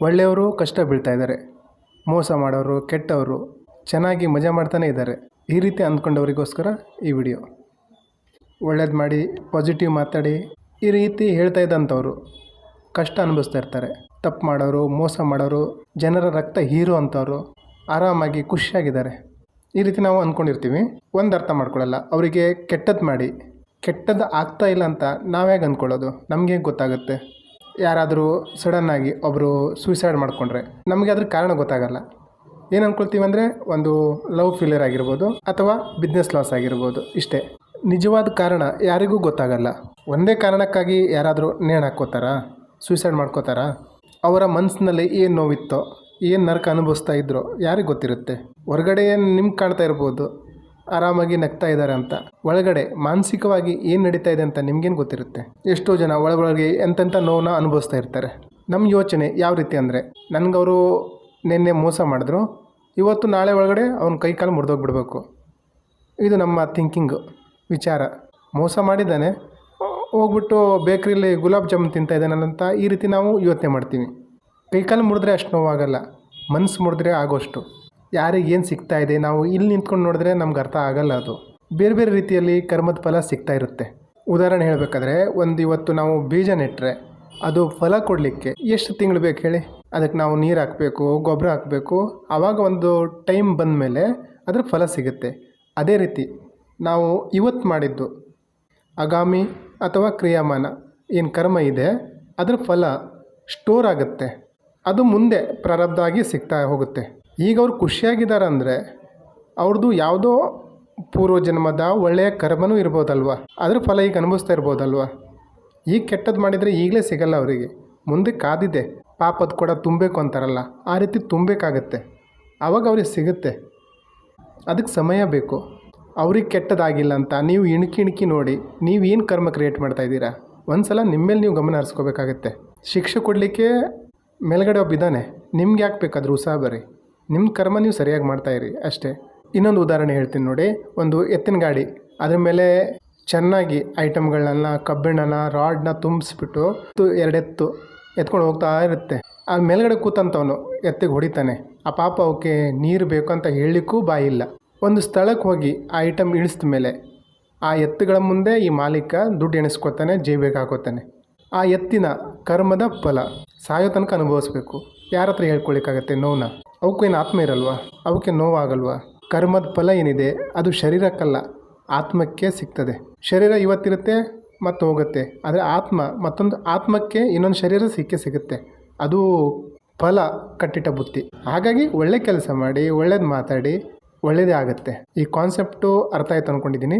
ಒಳ್ಳೆಯವರು ಕಷ್ಟ ಬೀಳ್ತಾ ಇದ್ದಾರೆ. ಮೋಸ ಮಾಡೋರು, ಕೆಟ್ಟವರು ಚೆನ್ನಾಗಿ ಮಜಾ ಮಾಡ್ತಾನೆ ಇದ್ದಾರೆ. ಈ ರೀತಿ ಅಂದ್ಕೊಂಡವರಿಗೋಸ್ಕರ ಈ ವಿಡಿಯೋ. ಒಳ್ಳೇದು ಮಾಡಿ, ಪಾಸಿಟಿವ್ ಮಾತಾಡಿ, ಈ ರೀತಿ ಹೇಳ್ತಾ ಇದ್ದಂಥವ್ರು ಕಷ್ಟ ಅನುಭವಿಸ್ತಾ ಇರ್ತಾರೆ. ತಪ್ಪು ಮಾಡೋರು, ಮೋಸ ಮಾಡೋರು, ಜನರ ರಕ್ತ ಹೀರೋ ಅಂಥವ್ರು ಆರಾಮಾಗಿ ಖುಷಿಯಾಗಿದ್ದಾರೆ. ಈ ರೀತಿ ನಾವು ಅಂದ್ಕೊಂಡಿರ್ತೀವಿ. ಒಂದು ಅರ್ಥ ಮಾಡ್ಕೊಳ್ಳಲ್ಲ. ಅವರಿಗೆ ಕೆಟ್ಟದ್ದು ಮಾಡಿ ಕೆಟ್ಟದ್ದು ಆಗ್ತಾ ಇಲ್ಲ ಅಂತ ನಾವ್ಯಾಗ ಅಂದ್ಕೊಳ್ಳೋದು? ನಮಗೆ ಗೊತ್ತಾಗುತ್ತೆ? ಯಾರಾದರೂ ಸಡನ್ನಾಗಿ ಒಬ್ಬರು ಸೂಸೈಡ್ ಮಾಡಿಕೊಂಡ್ರೆ ನಮಗೆ ಅದ್ರ ಕಾರಣ ಗೊತ್ತಾಗಲ್ಲ. ಏನು ಅಂದ್ಕೊಳ್ತೀವಿ ಅಂದರೆ ಒಂದು ಲವ್ ಫೇಲಿಯರ್ ಆಗಿರ್ಬೋದು ಅಥವಾ ಬಿಸ್ನೆಸ್ ಲಾಸ್ ಆಗಿರ್ಬೋದು ಇಷ್ಟೇ. ನಿಜವಾದ ಕಾರಣ ಯಾರಿಗೂ ಗೊತ್ತಾಗಲ್ಲ. ಒಂದೇ ಕಾರಣಕ್ಕಾಗಿ ಯಾರಾದರೂ ನೇಣು ಹಾಕ್ಕೋತಾರಾ? ಸೂಸೈಡ್ ಮಾಡ್ಕೋತಾರಾ? ಅವರ ಮನಸ್ಸಿನಲ್ಲಿ ಏನು ನೋವಿತ್ತೋ, ಏನು ನರಕ ಅನುಭವಿಸ್ತಾ ಇದ್ರೋ ಯಾರಿಗೆ ಗೊತ್ತಿರುತ್ತೆ? ಹೊರಗಡೆ ಏನು ನಿಮ್ಗೆ ಕಾಣ್ತಾ ಇರ್ಬೋದು? ಆರಾಮಾಗಿ ನಗ್ತಾ ಇದ್ದಾರೆ ಅಂತ. ಒಳಗಡೆ ಮಾನಸಿಕವಾಗಿ ಏನು ನಡೀತಾ ಇದೆ ಅಂತ ನಿಮ್ಗೇನು ಗೊತ್ತಿರುತ್ತೆ? ಎಷ್ಟೋ ಜನ ಒಳಗೊಳಗೆ ಎಂತೆಂಥ ನೋವನ್ನ ಅನುಭವಿಸ್ತಾ ಇರ್ತಾರೆ. ನಮ್ಮ ಯೋಚನೆ ಯಾವ ರೀತಿ ಅಂದರೆ, ನನಗವರು ನಿನ್ನೆ ಮೋಸ ಮಾಡಿದ್ರು. ಇವತ್ತು ನಾಳೆ ಒಳಗಡೆ ಅವ್ನ ಕೈ ಕಾಲು ಮುರಿದೋಗ್ಬಿಡ್ಬೇಕು. ಇದು ನಮ್ಮ ಥಿಂಕಿಂಗ್ ವಿಚಾರ. ಮೋಸ ಮಾಡಿದ್ದಾನೆ. ಹೋಗ್ಬಿಟ್ಟು ಬೇಕ್ರಿಲಿ ಗುಲಾಬ್ ಜಾಮೂನ್ ತಿಂತಾ ಇದ್ದಾನಂತ ಈ ರೀತಿ ನಾವು ಯೋಚನೆ ಮಾಡ್ತೀವಿ. ಕೈಕಾಲು ಮುರಿದ್ರೆ ಅಷ್ಟು ನೋವಾಗಲ್ಲ. ಮನಸ್ಸು ಮುರಿದ್ರೆ ಆಗೋಷ್ಟು. ಯಾರಿಗೆ ಏನು ಸಿಗ್ತಾ ಇದೆ, ನಾವು ಇಲ್ಲಿ ನಿಂತ್ಕೊಂಡು ನೋಡಿದ್ರೆ ನಮ್ಗೆ ಅರ್ಥ ಆಗಲ್ಲ ಅದು. ಬೇರೆ ಬೇರೆ ರೀತಿಯಲ್ಲಿ ಕರ್ಮದ ಫಲ ಸಿಗ್ತಾ ಇರುತ್ತೆ. ಉದಾಹರಣೆ ಹೇಳಬೇಕಾದ್ರೆ, ಒಂದು ಇವತ್ತು ನಾವು ಬೀಜ ನೆಟ್ಟರೆ ಅದು ಫಲ ಕೊಡಲಿಕ್ಕೆ ಎಷ್ಟು ತಿಂಗಳು ಬೇಕು ಹೇಳಿ? ಅದಕ್ಕೆ ನಾವು ನೀರು ಹಾಕಬೇಕು, ಗೊಬ್ಬರ ಹಾಕಬೇಕು. ಆವಾಗ ಒಂದು ಟೈಮ್ ಬಂದ ಮೇಲೆ ಅದ್ರ ಫಲ ಸಿಗುತ್ತೆ. ಅದೇ ರೀತಿ ನಾವು ಇವತ್ತು ಮಾಡಿದ್ದು ಆಗಾಮಿ ಅಥವಾ ಕ್ರಿಯಾಮಾನ, ಏನು ಕರ್ಮ ಇದೆ, ಅದ್ರ ಫಲ ಸ್ಟೋರ್ ಆಗುತ್ತೆ. ಅದು ಮುಂದೆ ಪ್ರಾರಬ್ಧ ಆಗಿ ಸಿಗ್ತಾ ಹೋಗುತ್ತೆ. ಈಗ ಅವ್ರು ಖುಷಿಯಾಗಿದ್ದಾರೆ ಅಂದರೆ ಅವ್ರದ್ದು ಯಾವುದೋ ಪೂರ್ವಜನ್ಮದ ಒಳ್ಳೆಯ ಕರ್ಮನೂ ಇರ್ಬೋದಲ್ವ? ಅದ್ರ ಫಲ ಈಗ ಅನುಭವಿಸ್ತಾ ಇರ್ಬೋದಲ್ವ? ಈಗ ಕೆಟ್ಟದ್ದು ಮಾಡಿದರೆ ಈಗಲೇ ಸಿಗಲ್ಲ ಅವರಿಗೆ. ಮುಂದೆ ಕಾದಿದೆ. ಪಾಪದ ಕೂಡ ತುಂಬಬೇಕು ಅಂತಾರಲ್ಲ, ಆ ರೀತಿ ತುಂಬಬೇಕಾಗತ್ತೆ. ಆವಾಗ ಅವ್ರಿಗೆ ಸಿಗುತ್ತೆ. ಅದಕ್ಕೆ ಸಮಯ ಬೇಕು. ಅವ್ರಿಗೆ ಕೆಟ್ಟದಾಗಿಲ್ಲ ಅಂತ ನೀವು ಇಣುಕಿ ಇಣುಕಿ ನೋಡಿ, ನೀವು ಏನು ಕರ್ಮ ಕ್ರಿಯೇಟ್ ಮಾಡ್ತಾ ಇದ್ದೀರಾ? ಒಂದು ಸಲ ನಿಮ್ಮ ಮೇಲೆ ನೀವು ಗಮನ ಹರಿಸ್ಕೋಬೇಕಾಗತ್ತೆ. ಶಿಕ್ಷೆ ಕೊಡಲಿಕ್ಕೆ ಮೇಲ್ಗಡೆ ಒಬ್ಬ ಇದ್ದಾನೆ. ನಿಮ್ಗೆ ಯಾಕೆ ಬೇಕಾದ್ರೂ ಉತ್ಸಾಹ ಬರ್ರಿ. ನಿಮ್ಮ ಕರ್ಮ ನೀವು ಸರಿಯಾಗಿ ಮಾಡ್ತಾ ಇರಿ, ಅಷ್ಟೇ. ಇನ್ನೊಂದು ಉದಾಹರಣೆ ಹೇಳ್ತೀನಿ ನೋಡಿ. ಒಂದು ಎತ್ತಿನ ಗಾಡಿ. ಅದ್ರ ಮೇಲೆ ಚೆನ್ನಾಗಿ ಐಟಮ್ಗಳನ್ನ, ಕಬ್ಬಿಣನ, ರಾಡ್ನ ತುಂಬಿಸ್ಬಿಟ್ಟು ಎರಡೆತ್ತು ಎತ್ಕೊಂಡು ಹೋಗ್ತಾ ಇರುತ್ತೆ. ಆ ಮೇಲ್ಗಡೆ ಕೂತಂತವನು ಎತ್ತಿಗೆ ಹೊಡಿತಾನೆ. ಆ ಪಾಪ ಅವಕ್ಕೆ ನೀರು ಬೇಕು ಅಂತ ಹೇಳಲಿಕ್ಕೂ ಬಾಯಿಲ್ಲ ಒಂದು ಸ್ಥಳಕ್ಕೆ ಹೋಗಿ ಆ ಐಟಮ್ ಇಳಿಸಿದ ಮೇಲೆ ಆ ಎತ್ತುಗಳ ಮುಂದೆ ಈ ಮಾಲೀಕ ದುಡ್ಡು ಎಣಿಸ್ಕೊತಾನೆ, ಜೇಬಿಗೆ ಹಾಕೋತಾನೆ. ಆ ಎತ್ತಿನ ಕರ್ಮದ ಫಲ. ಸಾಯೋ ತನಕ ಅನುಭವಿಸ್ಬೇಕು. ಯಾರ ಹತ್ರ ಹೇಳ್ಕೊಳಿಕ್ಕಾಗತ್ತೆ ನೋವನ್ನ ಅವಕ್ಕೇನು ಆತ್ಮ ಇರಲ್ವಾ? ಅವಕ್ಕೆ ನೋವಾಗಲ್ವಾ? ಕರ್ಮದ ಫಲ ಏನಿದೆ? ಅದು ಶರೀರಕ್ಕಲ್ಲ, ಆತ್ಮಕ್ಕೆ ಸಿಗ್ತದೆ. ಶರೀರ ಇವತ್ತಿರುತ್ತೆ ಮತ್ತು ಹೋಗುತ್ತೆ ಆದರೆ ಆತ್ಮ, ಮತ್ತೊಂದು ಆತ್ಮಕ್ಕೆ ಇನ್ನೊಂದು ಶರೀರ ಸಿಕ್ಕೇ ಸಿಗುತ್ತೆ. ಅದು ಫಲ ಕಟ್ಟಿಟ್ಟ ಬುತ್ತಿ ಹಾಗಾಗಿ ಒಳ್ಳೆ ಕೆಲಸ ಮಾಡಿ, ಒಳ್ಳೇದು ಮಾತಾಡಿ ಒಳ್ಳೆಯದೇ ಆಗುತ್ತೆ. ಈ ಕಾನ್ಸೆಪ್ಟು ಅರ್ಥ ಆಯ್ತು ಅಂದ್ಕೊಂಡಿದ್ದೀನಿ